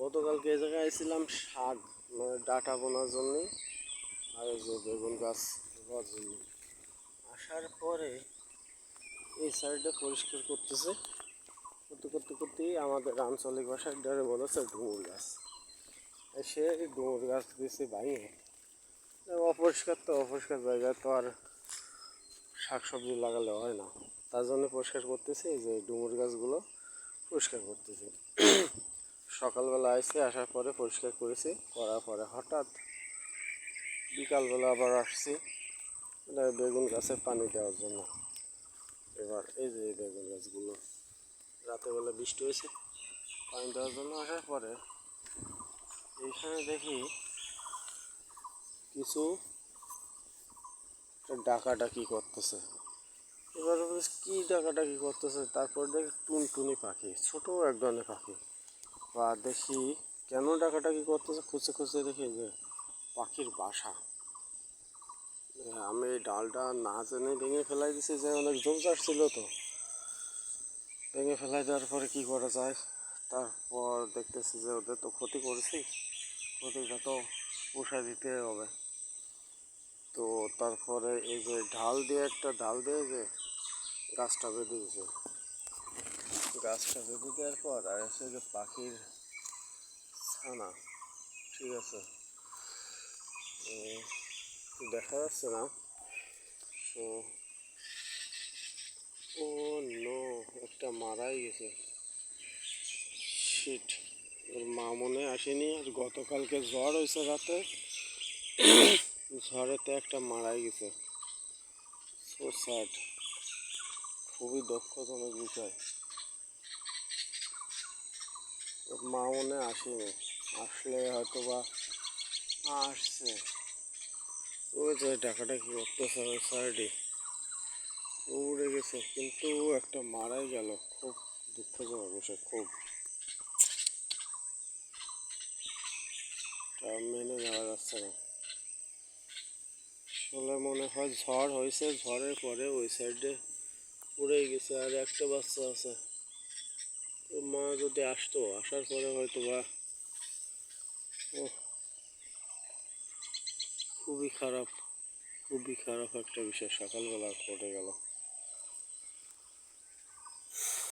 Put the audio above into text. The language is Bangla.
গতকালকে এই জায়গায় এসেছিলাম শাক মানে ডাটা বোনার জন্য, আর এই যে বেগুন গাছ রোয়ার জন্য। আসার পরে এই সাইডটা পরিষ্কার করতেছে। করতে করতে করতেই আমাদের আঞ্চলিক ভাষায় ডরে বলেছে ডুমুর গাছ। সে ডুমুর গাছ দিয়েছে বাইরে। অপরিষ্কার তো অপরিষ্কার জায়গায় তো আর শাকসবজি লাগালে হয় না। তার জন্য পরিষ্কার করতেছে, এই যে ডুমুর গাছগুলো পরিষ্কার করতেছে। সকালবেলা আসছে আসার পরে পরিষ্কার করেছি, করার পরে হঠাৎ বিকালবেলা আবার আসছি। বেগুন গাছে পানি দেওয়ার জন্য। এবার এই যে বেগুন গাছগুলো রাতেবেলা বৃষ্টি হয়েছে, পানি দেওয়ার জন্য আসার পরে এইখানে দেখি কিছু ডাকাডাকি করতেছে। এবার কী ডাকাডাকি করতেছে? তারপর দেখি টুনটুনি পাখি ছোট এক ধরনের পাখি। বা দেখি কেন ডাকাডাকি করতেছে খুঁজে খুঁজে দেখি যে পাখির বাসা। আমি ডালটা না জেনে ভেঙে ফেলাই দিছি, যে অনেক জোরজার ছিল তো। ভেঙে ফেলাই দেওয়ার পরে কী করা যায়? তারপর দেখতেছি যে ওদের তো ক্ষতি করেছি, ক্ষতিটা তো পোষায় দিতে হবে। তো তারপরে এই যে ঢাল দিয়ে একটা ঢাল দিয়ে যে গাছটা বেঁধে দিয়েছে গাছটা বেঁধে দেওয়ার পর আর এসে যে পাখির ছানা, ঠিক আছে? দেখা যাচ্ছে না। তো ও নো, একটা মারাই গেছে। শিট ওর মা মনে আসেনি। আর গতকালকে জ্বর হয়েছে রাতে। ঝড়েতে একটা মারাই গেছে। সো স্যাড খুবই দুঃখজনক বিষয়। মা মনে আসেনি। আসলে হয়তো বা আসছে। ওই যে ডাকাডাকি করতেছে ওই সাইডে উড়ে গেছে, কিন্তু একটা মারাই গেল। খুব দুঃখজনক বিষয়, খুব। মেনে নেওয়া যাচ্ছে না। আসলে মনে হয় ঝড় হয়েছে, ঝড়ের পরে ওই সাইডে উড়ে গেছে, আর একটা বাচ্চা আছে। মা যদি আসতো, আসার পরে হয়তো বা খুবই খারাপ খুবই খারাপ একটা বিষয়। সকালবেলা ঘটে গেল।